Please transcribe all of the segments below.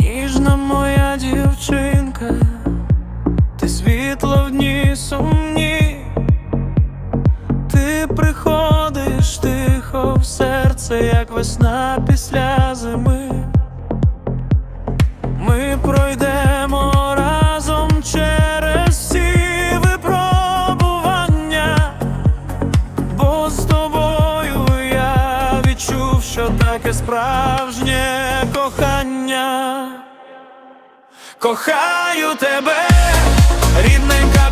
Ніжна моя дівчинка, ти світло в дні сумні, ти приходиш тихо в серце, як весна після що таке справжнє кохання. Кохаю тебе, рідненька,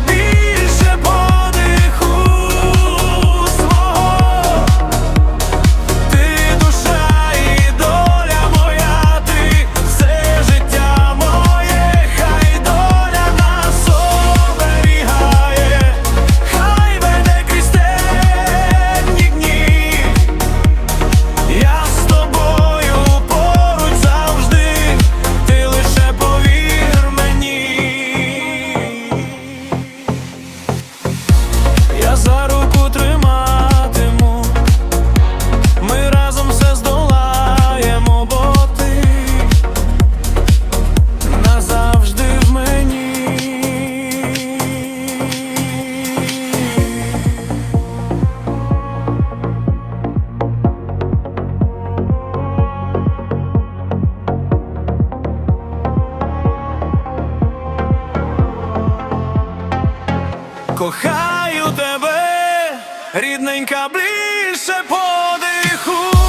Кохаю тебе, рідненька, ближче подиху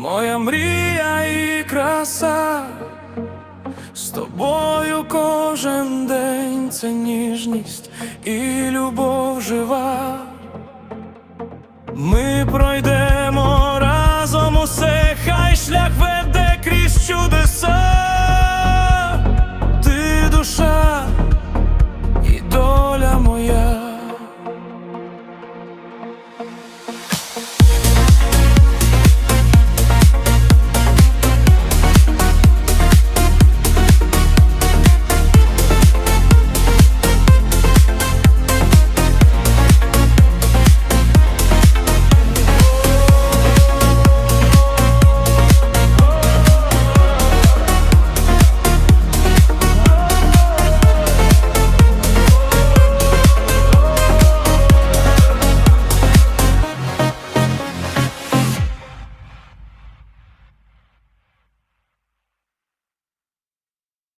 моя мрія і краса. З тобою кожен день це ніжність і любов жива. Ми пройдемо.